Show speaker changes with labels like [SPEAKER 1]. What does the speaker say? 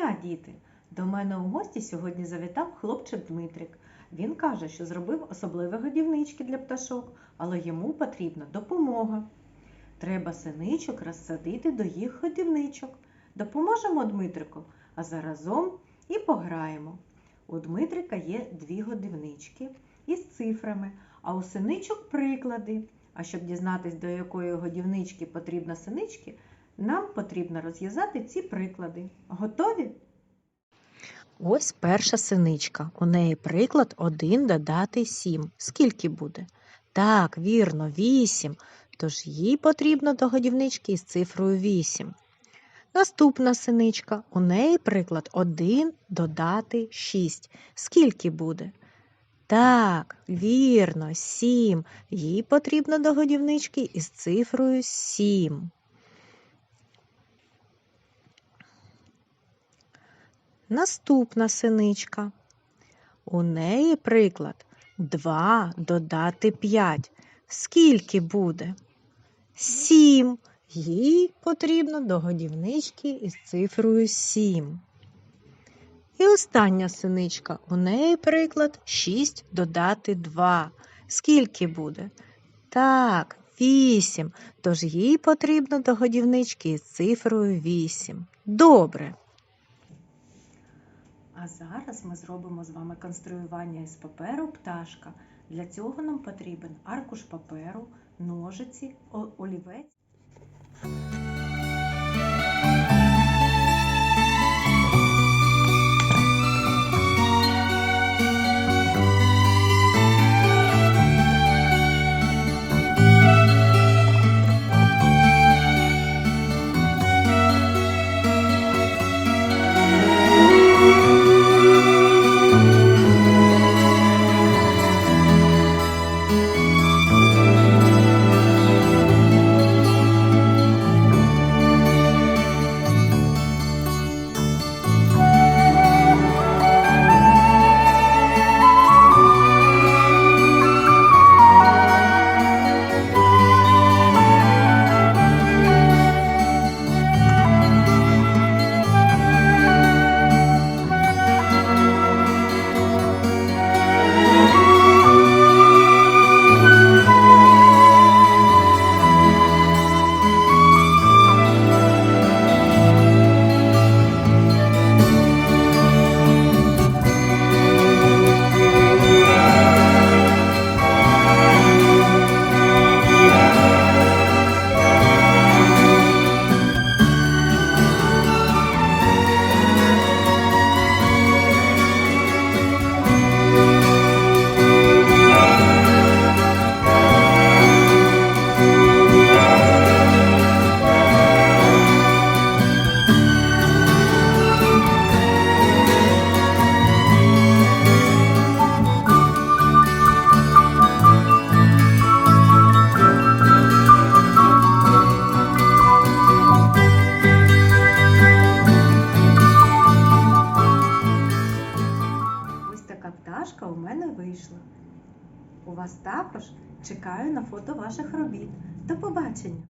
[SPEAKER 1] дня, діти! До мене у гості сьогодні завітав хлопчик Дмитрик. Він каже, що зробив особливі годівнички для пташок, але йому потрібна допомога. Треба синичок розсадити до їх годівничок. Допоможемо Дмитрику, а заразом і пограємо. У Дмитрика є дві годівнички із цифрами, а у синичок приклади. А щоб дізнатись, до якої годівнички потрібна синички, нам потрібно розв'язати ці приклади. Готові?
[SPEAKER 2] Ось перша синичка. У неї приклад 1 додати 7. Скільки буде? Так, вірно, 8. Тож їй потрібно до годівнички із цифрою 8. Наступна синичка. У неї приклад 1 додати 6. Скільки буде? Так, вірно, 7. Їй потрібно до годівнички із цифрою 7. Наступна синичка. У неї приклад 2 додати 5. Скільки буде? 7. Їй потрібно до годівнички із цифрою 7. І остання синичка. У неї приклад 6 додати 2. Скільки буде? Так, 8. Тож їй потрібно до годівнички із цифрою 8. Добре.
[SPEAKER 1] А зараз ми зробимо з вами конструювання із паперу пташка. Для цього нам потрібен аркуш паперу, ножиці, олівець. Мене вийшла. У вас також чекаю на фото ваших робіт. До побачення!